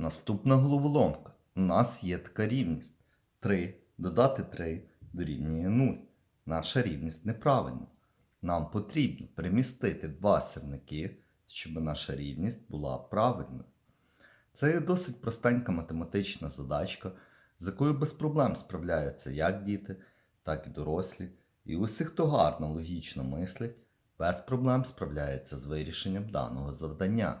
Наступна головоломка. У нас є така рівність. 3 додати 3 дорівнює 0. Наша рівність неправильна. Нам потрібно перемістити два сірники, щоб наша рівність була правильною. Це досить простенька математична задачка, з якою без проблем справляються як діти, так і дорослі. І усі, хто гарно логічно мислить, без проблем справляється з вирішенням даного завдання.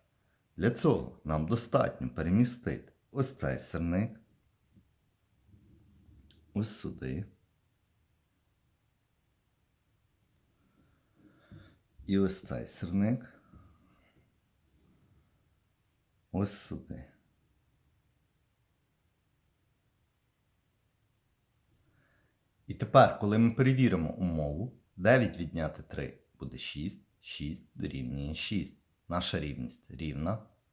Для цього нам достатньо перемістити ось цей сирник, ось сюди. І ось цей сирник. Ось сюди. І тепер, коли ми перевіримо умову, 9 відняти 3 буде 6, 6 дорівнює 6. Наша рівність рівна.